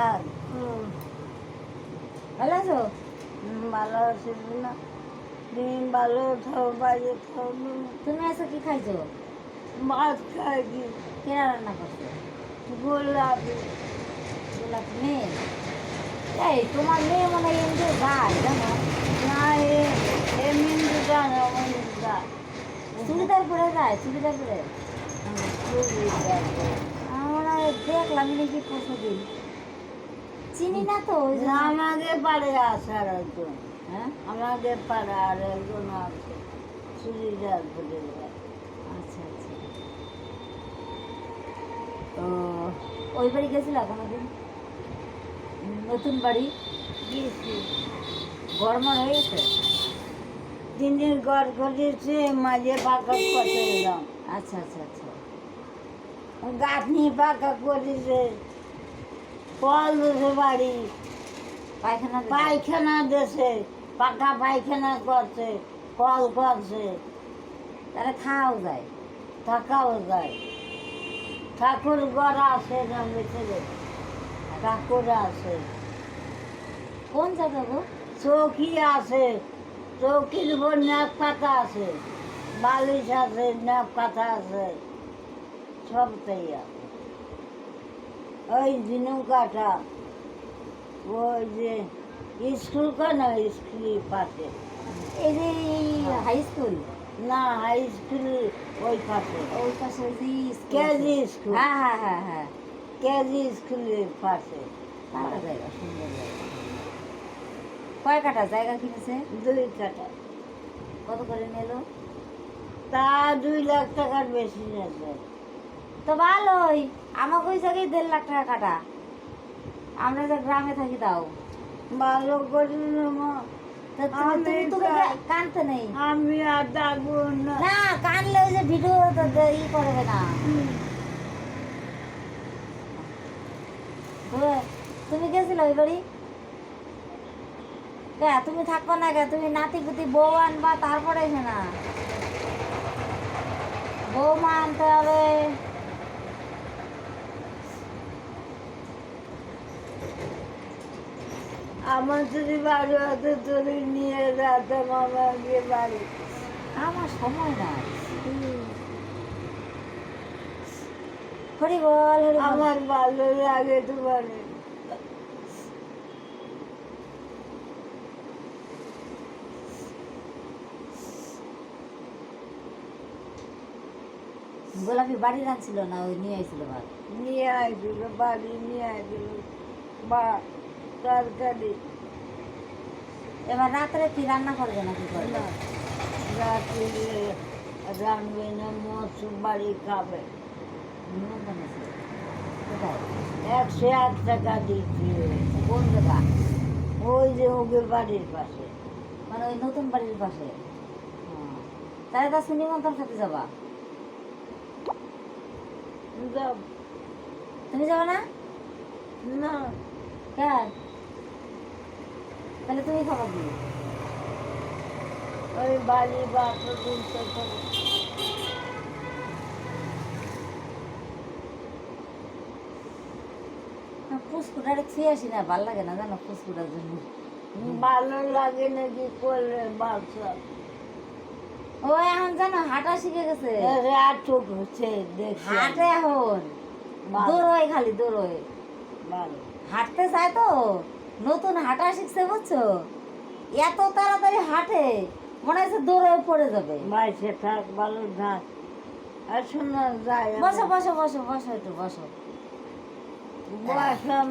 আর ভালো আছো ভালো আছে না তুমি ভালো থাও বাইরে থাও তুমি এসে, কি খাইছো মাছ খাইছি? কেনা রান্না করছ? গোলাপি। গোলাপ মেয়ে? এই, তোমার মেয়ে মনে হয় চুড়িদার পরে যায় চুড়িদার পরে। আমরা দেখলাম নাকি পরশু দিন চিনি না তো আমাদের পাড়ে আছে আর একজন হ্যাঁ? আমাদের পাড়ে আর একজন আছে চুড়িদার পরে। আচ্ছা আচ্ছা। তো ওই বাড়ি গেছিলা কোনোদিন নতুন বাড়ি? গেছি গরমর হয়ে গেছে দিনের ঘর করেছে মাঝে পাকা করতে এলাম। আচ্ছা আচ্ছা আচ্ছা। গাঁথনি পাকা করেছে কল দেশে বাড়ি পায়খানা পায়খানা দেশে পাকা পায়খানা করছে কল করছে। তাহলে খাওয়াও যায়? থাকাও যায়। ঠাকুর ঘর আছে না ভিতরে ঠাকুর আছে। কোন জায়গা গো? চৌকি আছে। চৌকির উপর নাক পাতা আছে বালিশ আছে নাক পাতা আছে সবটাই আছে। ওই দিনু কাটা ওই যে স্কুল কেন স্কুলের পাশে? এই যে হাই স্কুল না হাই স্কুল ওই পাশে। ওই পাশে যে কেজি স্কুল। হ্যাঁ হ্যাঁ হ্যাঁ হ্যাঁ। কেজি স্কুলের পাশে। ভালো জায়গা সুন্দর জায়গা। কয় কাটা জায়গা কিনেছে? দুই কাটা। কত করে নিল? তা দুই লাখ টাকার বেশি নেছে তো ভালোই। আমাকে ওই জায়গায় দেড় লাখ টাকা কাটা। আমরা যে গ্রামে থাকি তাও। ভালো করে কা- কানতে নেই? আমি আর ডাকবো না। না কানলে ওই যে ভিডিও ই করবে না। তুমি গেছিলে ওই বাড়ি? কে তুমি থাকব না কে? তুমি নাতি পুতি বউ আনবা তারপরে না। বৌমা আনতে হবে। আমার যদি বাড়ি হতো তোরে নিয়ে যেতাম আমার গিয়ে বাড়ি। আমার সময় নাই। বল হরি বল। আমার ভালো লাগে তোমার। গোলাপি বাড়ি রাখছিল না ওই নিয়ে আইছিল ভাত? নিয়ে আসছিল বাড়ি নিয়ে আসছিল বা তরকারি। এবার রাত্রে কি রান্না করবে না কি করবে রাত্রে রানবে না মশুর বাড়ি খাবে। একশো এক টাকা দিচ্ছি কোন জায়গা ওই যে ওকে বাড়ির পাশে। মানে ওই নতুন বাড়ির পাশে। তাহলে তো আজকে নিমন্ত্রণ খেতে যাবা। তুমি যাবে না? না। কেন তাহলে তুমি খাবার কি ওই বাড়ি হবে। ফুসকুটা খেয়ে আসি না, ভালো লাগে না জানো ফুসকুটার জন্য। ভালো লাগে নাকি করলে বাসা ও এখন জানো হাঁটা শিখে গেছে। আটক হচ্ছে দেখি হাঁটে এখন। দৌড়োয় খালি দৌড়োয়। হাঁটতে চায় তো? নতুন হাঁটা শিখছে বুঝছ? এত তাড়াতাড়ি হাঁটে মনে হচ্ছে দৌড়ে পড়ে যাবে। মাইসে থাক ভালো থাক। আর শোনা যায় বসো বসো বসো বসো একটু বসো। বসলাম।